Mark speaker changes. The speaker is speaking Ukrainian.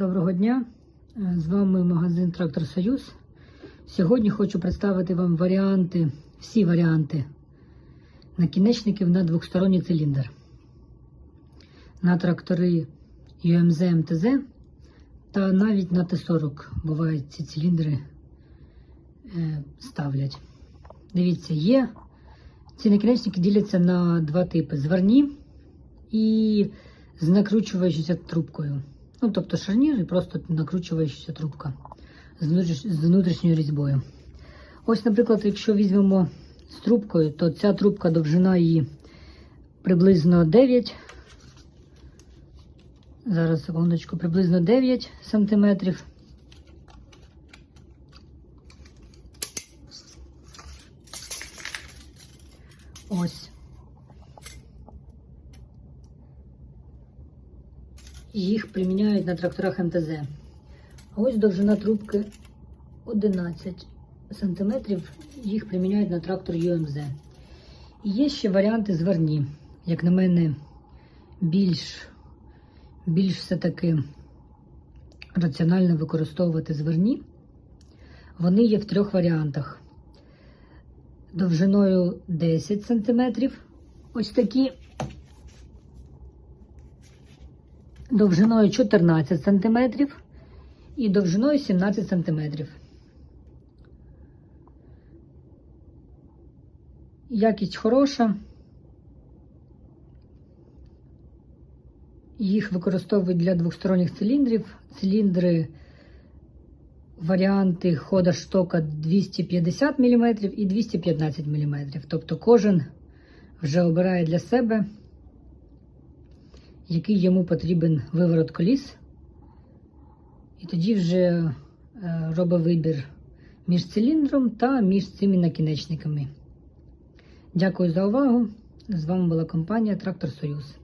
Speaker 1: Доброго дня! Е, З вами магазин Трактор Союз. Сьогодні хочу представити вам варіанти, всі варіанти накінечників на двохсторонній циліндр. На трактори UMZ МТЗ та навіть на Т-40 бувають ці циліндри е, ставлять. Дивіться, є. Ці накінечники діляться на два типи: зварні і з накручуючоюся трубкою. Ну, тобто шарнір і просто накручуючася трубка з, внутрішньою різьбою. Ось, наприклад, якщо візьмемо з трубкою, то ця трубка довжина її приблизно 9. Зараз секундочку, приблизно 9 сантиметрів. Ось. Їх приміняють на тракторах МТЗ. А ось довжина трубки 11 см. Їх приміняють на трактор ЮМЗ. І є ще варіанти зверні. Як на мене, більш, більш все-таки раціонально використовувати зверні. Вони є в трьох варіантах. Довжиною 10 см. Ось такі довжиною 14 см і довжиною 17 см. Якість хороша. Їх використовують для двосторонніх циліндрів. Циліндри, варіанти хода штока 250 мм і 215 мм. Тобто кожен вже обирає для себе який йому потрібен виворот коліс, і тоді вже е, робить вибір між циліндром та між цими накінечниками. Дякую за увагу. З вами була компанія Трактор Союз.